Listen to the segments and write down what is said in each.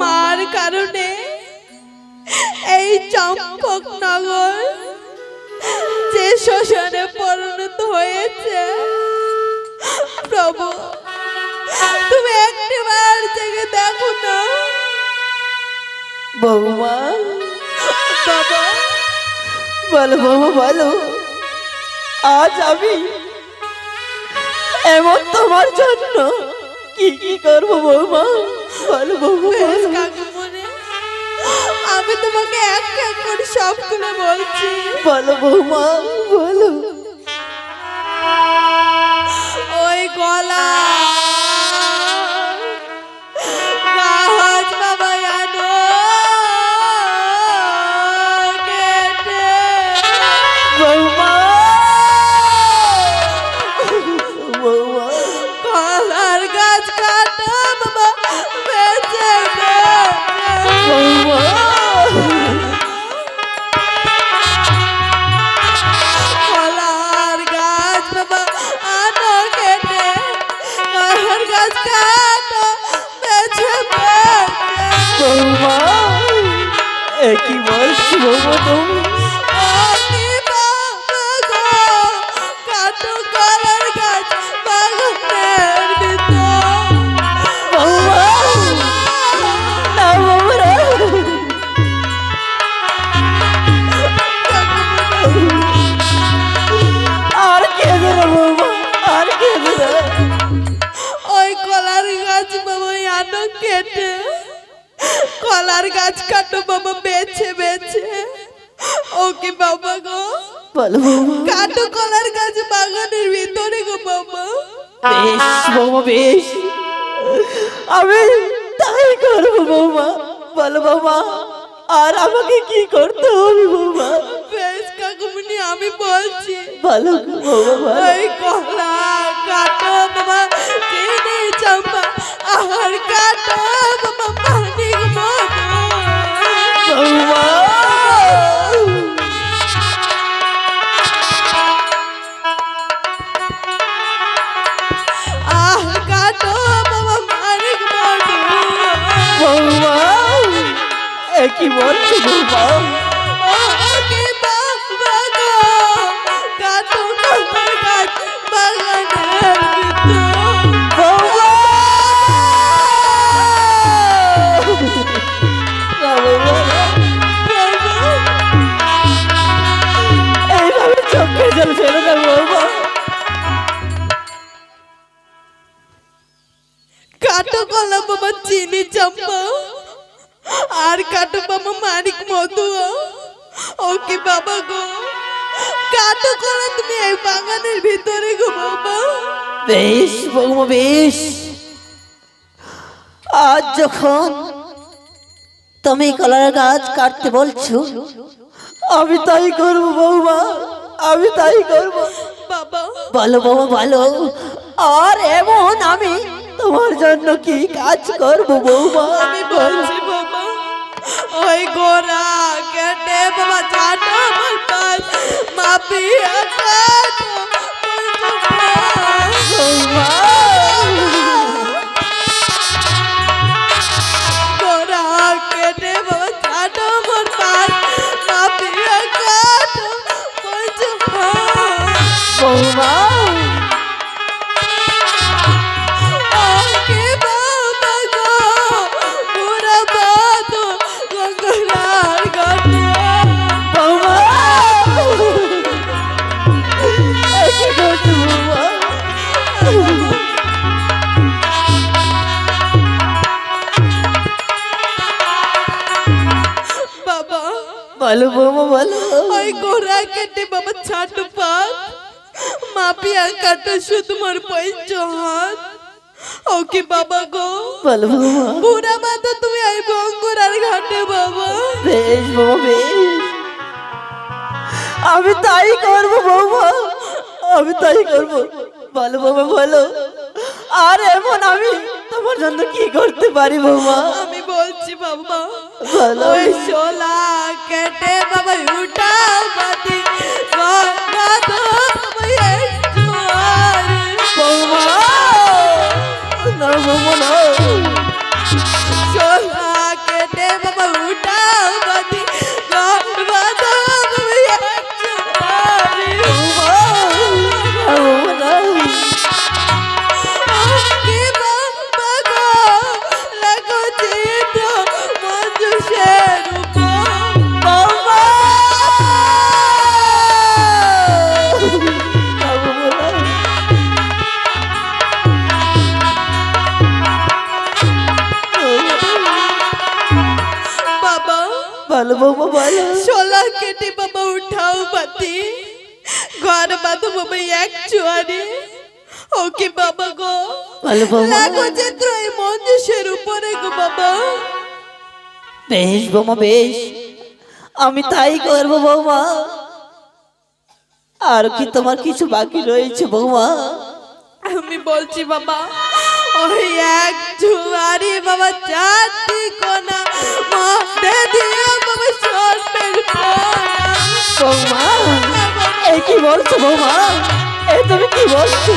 মার কারণে এই চম্পক নগর যে শ্মশানে পরিণত হয়েছে। প্রভু, তুমি একটিবার জেগে দেখো না। বৌমা, বাবা, বলো বৌমা, বলো, আজ আমি এমন তোমার জন্য কি কি করব বৌমা? বলো বৌমা আমি তোমাকে এক এক করে সবগুলো বলছি। বলো বৌমা বলো। ওই গলা। এ কি বলছি ওকে বাবা গো? বলো কাটো কলার গাছ বাগানের ভিতরে গো বাবা। বেশ বৌমা বেশ। আমি তাই করব বৌমা। বলো বাবা আর আমাকে কি করতে হবে বৌমা? বেশ কাকুমনি আমি বলছি। বলো বৌমা বলো। ওই কলা কাটো বাবা চিনি চাম্পা আর কাটো বাবা মানিক মতো না বৌমা কাটো কলা বাবা চিনি চাম্পা। বাবা মানিক মধু ওকে বাবা গো কাটো কলা তুমি এই বাগানের ভিতরে গো বাবা বেশ বৌমা বেশ। আজ যখন তুমি কলার গাছ কাটতে বলছো আমি তাই করব বৌমা আমি তাই করব। বাবা। বলো বৌমা বলো আর এমন আমি তোমার জন্য কি কাজ করব বৌমা? আমি বলছি বাবা ওই গোরা কেটে বাবা চাটো আমার কাটো বৌমা গোরা কেটে কেটে বাবা ছাটু পাত মাপিয়া কাটা শুধু মোর পঞ্চ হাত ওকে বাবা গো। বলো বৌমা বুড়া মাতা তুমি এই বঙ্গুরার ঘাটে বাবা। বেশ বাবা বেশ। আমি তাই করব বাবা আমি তাই করব। বলো বাবা বলো। আর এমন আমি তোমার জন্য কি করতে পারি বাবা আমি বলছি বাবা ওই শোলা কেটে বাবা উঠা বাতি। তো বাবা এই এক চুয়ারে ওকে বাবা গো? বলো বৌমা লাগো চিত্র এই মঞ্জুসের উপরে গো বাবা। বেশ বৌমা বেশ। আমি তাই করব বৌমা আর কি তোমার কিছু বাকি রয়েছে বৌমা আমি বলছি বাবা ওই এক জুয়ারি বাবা চারটি কোনা মাঠে দিয়ে বাবা সর্পের কোনা বৌমা এই কি বলছো বৌমা তুমি কি বলছো?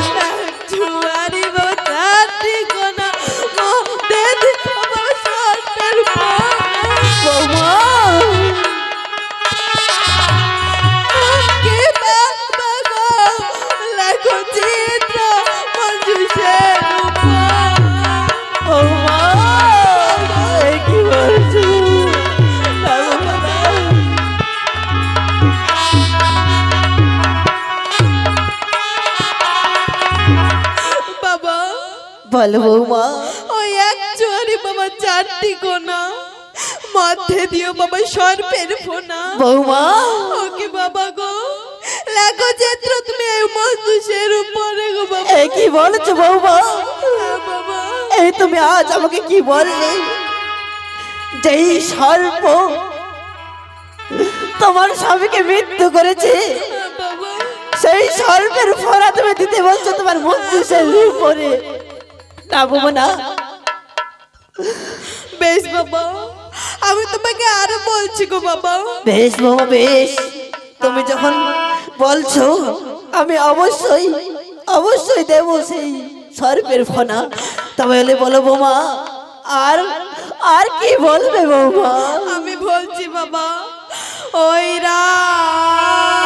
বলো বৌমা। ওই এক চুয়ারি বাবা চারটি কোনা মধ্যে দিও বাবা সর্পের ফোনা। বৌমা। ওকে বাবা গো লাগো চিত্র তুমি এই মঞ্জুসের উপরে গো বাবা। কি বলছো বৌমা? হ্যাঁ, বাবা। এই তুমি আজ আমাকে কি বললে? যেই সর্প তোমার স্বামীকে মৃত্যু করেছে হ্যাঁ, সেই সর্পের ফোড়া তুমি দিতে বলছো তোমার মঞ্জুসের উপরে। বৌমা না বেশ বাবা আমি তোমাকে আরও বলছি গো বাবা। বেশ বৌমা বেশ। তুমি যখন বলছো আমি অবশ্যই অবশ্যই দেব সেই সর্পের ফোনা তাহলে বলো বৌমা আর আর কি বলবে বৌমা? আমি বলছি বাবা ওই রাম।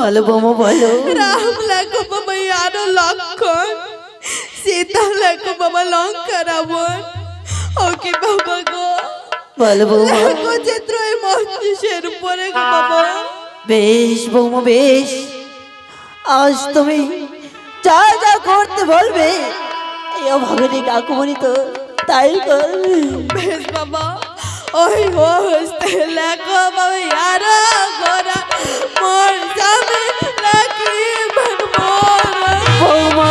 বলো বৌমা বলো রাম লাখো বাবা আরও লক্ষণ। সীতা লাখো বাবা লঙ্কা রাবণ ওকে বাবা গো। বলো বৌমা। লাখো চিত্র এই মঞ্জুসের উপরে গো বাবা। বেশ বৌমা বেশ। আজ তুমি যা যা করতে বলবে এই অভাবের কাকুমনি তো তাই করবে। বেশ বাবা। ওই হস্তে বাবা আরও গোরা মোর জামে লাকি বন মোরা? বৌমা,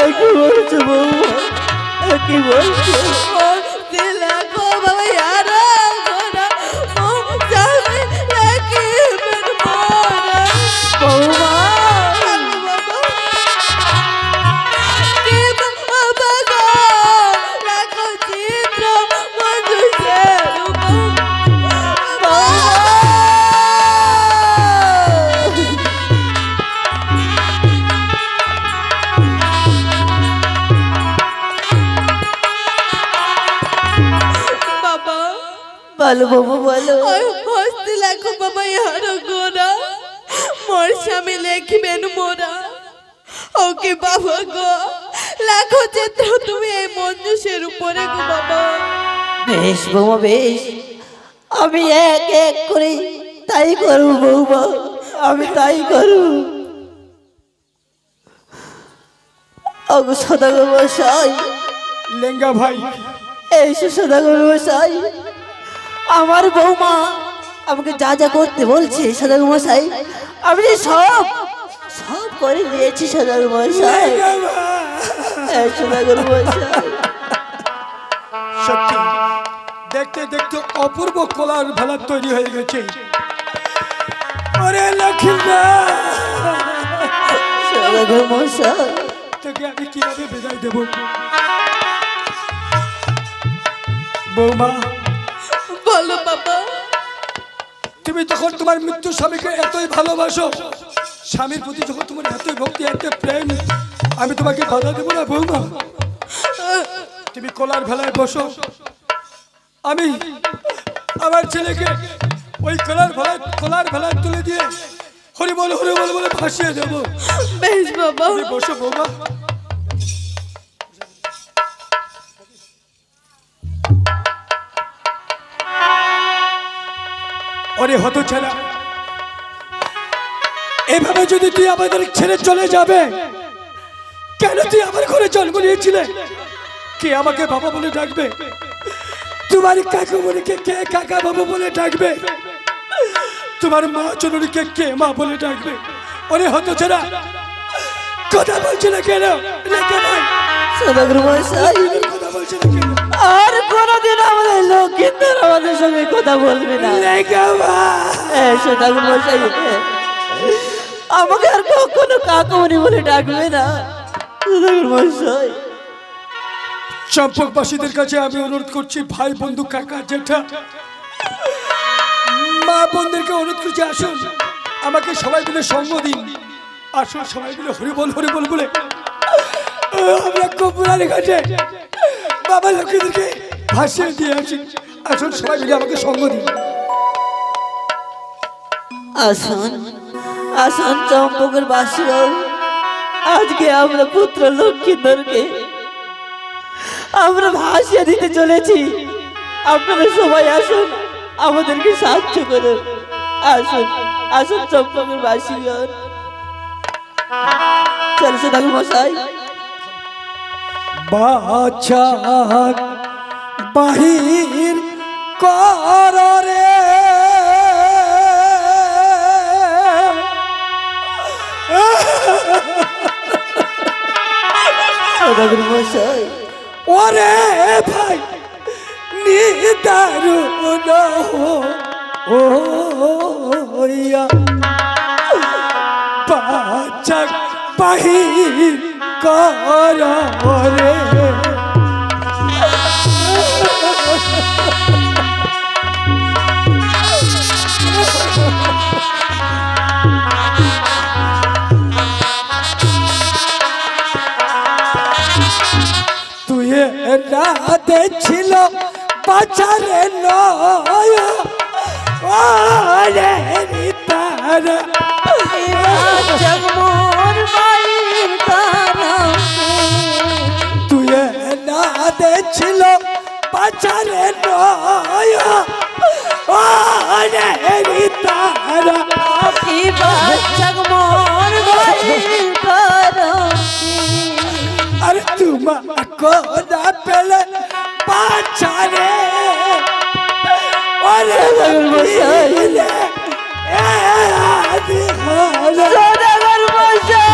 একই বলছো বৌমা, একই বলছো মোর স্বামী লেখিবেন মোরা। ওকে বাবা গো লাখো চিত্র তুমি এই মঞ্জুসের উপরে গো বাবা। বেশ বৌমা বেশ। আমি এক এক করে তাই করব বৌমা আমি তাই করব। অগো সদাগর মশাই লেঙ্গা ভাই। এই সদাগর মশাই আমার বৌমা আমাকে যা যা করতে বলছে সদাগর মশাই আমি যে সব সব করে দিয়েছি সদাগর মশাই। এই সদাগর মশাই। সত্যি দেখতে দেখতে অপূর্ব কলার ভেলা তৈরি হয়ে গেছে। ওরে লক্ষ্মীবা সদাগর মশাই। তোকে আমি কীভাবে বিদায় দেব? বৌমা বলো বাবা। তুমি যখন তোমার মৃত্যু স্বামীকে এতই ভালোবাসো স্বামীর প্রতি যখন তোমার এতই ভক্তি এত প্রেম আমি তোমাকে বাধা দেবো না বৌমা। তুমি কলার ভেলায় বসো। আমি আমার ছেলেকে ওই কলার ভেলায় কলার ভেলায় তুলে দিয়ে হরি বল হরি বল বলে ভাসিয়ে দেবো। বেশ বাবা। বসো বৌমা। ওরে হত ছেড়া এভাবে যদি তুই আমাদের ছেড়ে চলে যাবে কেন তুই আমার ঘরে জন্ম নিয়েছিলে? কে আমাকে বাবা বলে ডাকবে? তোমার কাকুমণিকে কে কাকা বাবু বলে ডাকবে? তোমার মা চনুরিকে কে মা বলে ডাকবে? ওরে হত ছেড়া কথা বলছে না কেন কথা বলছে না কেন? আর কোনদিন আমাদের লক্ষ্মীন্দর আমাদের সঙ্গে কথা বলবে না। মশাই আমাকে আর কখনো কাকুমনি বলে ডাকবে না। সদাগর মশাই চম্পকবাসীদের কাছে আমি অনুরোধ করছি ভাই বন্ধু কাকা জেঠা। মা বোনদেরকে অনুরোধ করছি আসুন। আমাকে সবাই মিলে সঙ্গ দিন। আসুন সবাই মিলে হরিবল হরিবল বলে। আমরা কপুরারি কাছে বাবা লক্ষ্মীদেরকে ভাসিয়ে দিয়ে আসি। আসুন সবাই মিলে আমাকে সঙ্গ দিন। আসুন আসুন চম্পকের বাসীরাও আজকে আমরা পুত্র লক্ষ্মীন্দরকে আমরা ভাসিয়ে দিতে চলেছি। আপনারা সবাই আসুন আমাদেরকে সাহায্য করুন। আসুন আসুন চম্পকের বাসীগণ। চলছে ঠাকুর মশাই। বাছা বাহির কর রে। ওরে ভাই নিদারুণ ও ইয়া বাছা বাহির কর রে। তুই রাতে ছিল বাজারে নয় ওরে তার জগমোর মায়ের কারণে তুই রাতে ছিল বাজারে নয় ওরে তার কি বাচ্চা মোর ভাইয়ের কারণে আরে তোমা কোনা পেলে বাজারে ওরে মশাই। আদি হলো সদাগর মশাই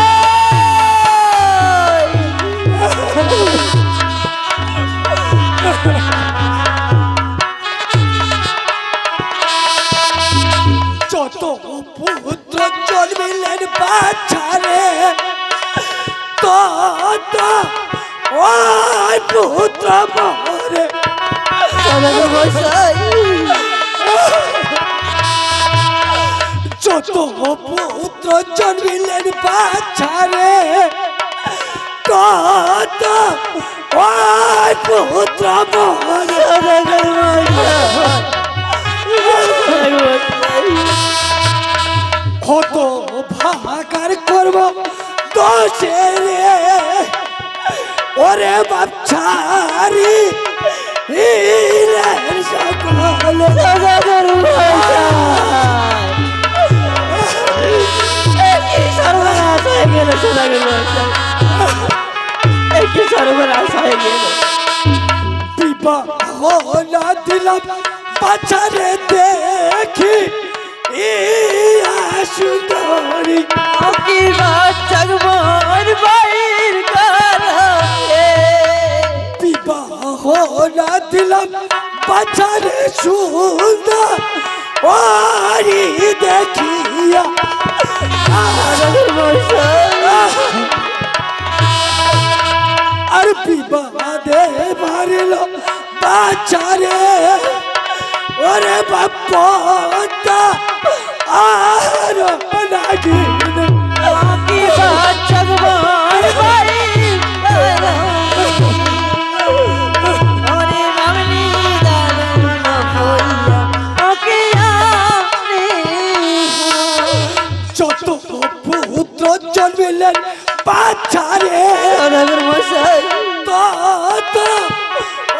যত পুত্র জন্মিলেন বাচ্চারে তত ওই পুত্র মশাই। যত পুত্র জন্মিলেন বাচ্চারে তত ওই পুত্র কত ভাগার করব দোষে রে ওরে বাচ্চারি সকল সর্বনাশ হয়ে গেল মশাই এই কি সর্বনাশ হয়ে গেল? বিবাহ দিলাম বাচ্চারে দেখি সুন্দরী বিবাহ দিলাম বাচ্চারে সুন্দর ওরি দেখিয়া। মশাই বিবাদে মারিল বাচ্চারে ওরে বাপ্পা আর নাগিন। কি বাচ্চাগ বাচ্চারে মশাই।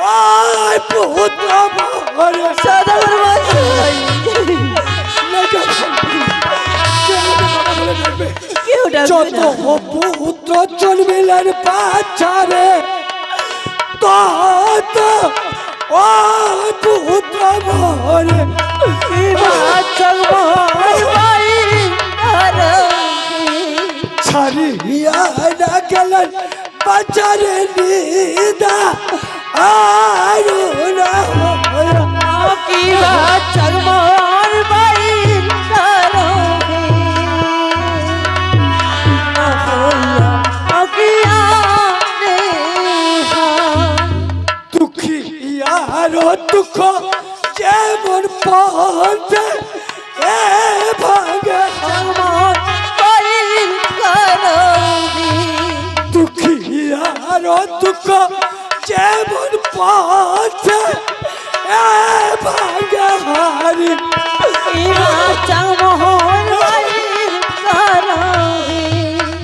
ওই পুত্র সদাগর মশাই। যত পুত্র জন্মিলেন বাচ্চারে তত ওই পুত্র মরে কি বাচ্চাগ মোর বাড়ি ছাড়িয়া না গেলেন বাচ্চারে নিদা আর না হয়। কি বাচ্চাগ মোর বাড়ি দুঃখী আর দুঃখ যেমন পথে পথে হারি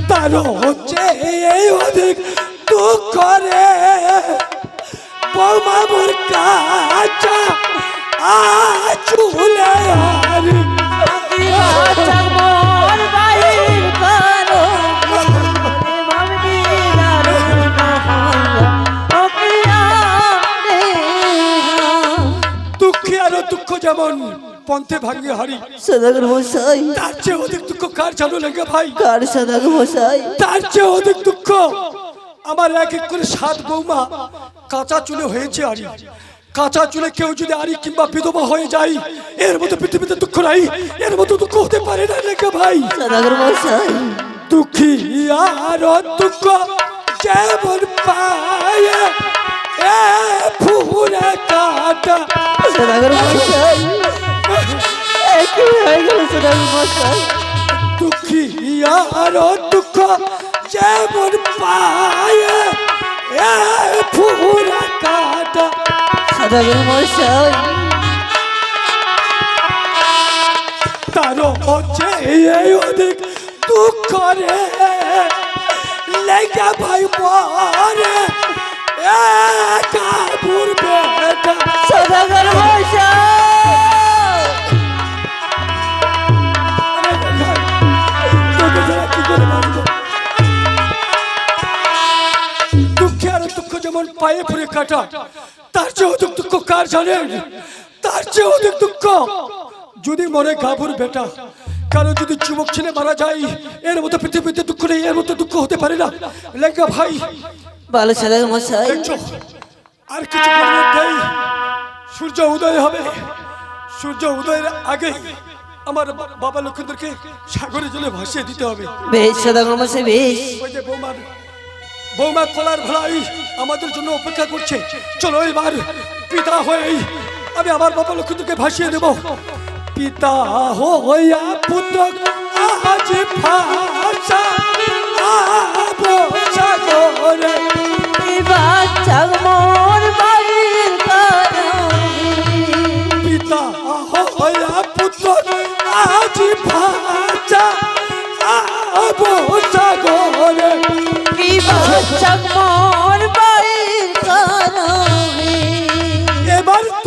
তার হচ্ছে এই অধিক দুঃখ রে। বৌমা মোর কাচা আ চুলে দুঃখ পন্থে ভাঙ্গে হারি সদাগর মশাই তার চেয়ে অধিক দুঃখ কার জানো লেগে ভাই? কার সদাগর মশাই তার চেয়ে অধিক দুঃখ। আমার এক এক করে সাত বৌমা কাঁচা চুলে হয়েছে আরি কাঁচা চুলে কেউ যদি আরি কিংবা বিধবা হয়ে যায় এর মতো পৃথিবীতে দুঃখ নাই। এর মতো দুঃখ হতে পারে না লেগে ভাই। সদাগর মশাই দুঃখী আর দুঃখ যেমন পায়। ফুলে কাটা সদাগর মশাই একই হয়ে গেল সদাগর মশাই দুঃখী আর দুঃখ যেমন পায় ফুলে কাটা সদাগর মশাই তার হচ্ছে এই অধিক দুঃখ রে লেগা ভাই মরে যেমন পায়ে পড়ে কাটা তার চেয়ে অধিক দুঃখ কার জানেন তার চেয়ে অধিক দুঃখ যদি মনে গাভুর বেটা কারও যদি যুবক ছেলে মারা যায় এর মতো পৃথিবীতে দুঃখ নেই এর মতো দুঃখ হতে পারে না লেখা ভাই ভালো সদাগর মশাই। আর কিছু মধ্যেই সূর্য উদয় হবে। সূর্য উদয়ের আগে আমার বাবা লক্ষ্মীদেরকে সাগরে জলে ভাসিয়ে দিতে হবে। বেশ সদাগর মশাই বেশ। ওই যে বৌমার বৌমা কলার ভাই আমাদের জন্য অপেক্ষা করছে। চলো এবার পিতা হয়েই আমি আমার বাবা লক্ষ্মীদেরকে ভাসিয়ে দেব। পিতা হইয়া পুত্র আজ ভাষা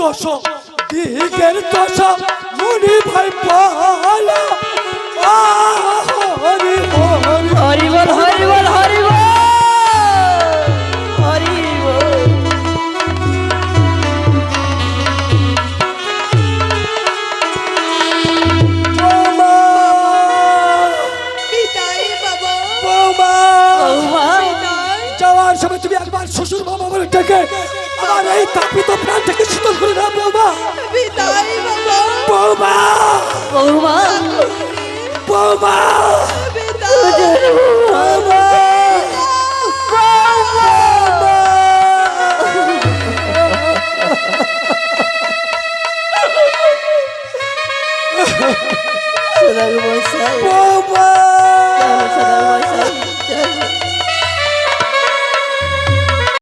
দশ দিকের দশ মুনি ভাই পালা। হরি হরি বিদায় বাবা বৌমা। বৌমা। বিদায় যাওয়ার সময় তুমি একবার শ্বশুর বাবা বলে ডেকে আমার এই তাপিত প্রাণটাকে শীতল করে দাও বৌমা বৌমা বৌমা বৌমা বৌমা Será que eu vou sair? Boba! Será que eu vou sair?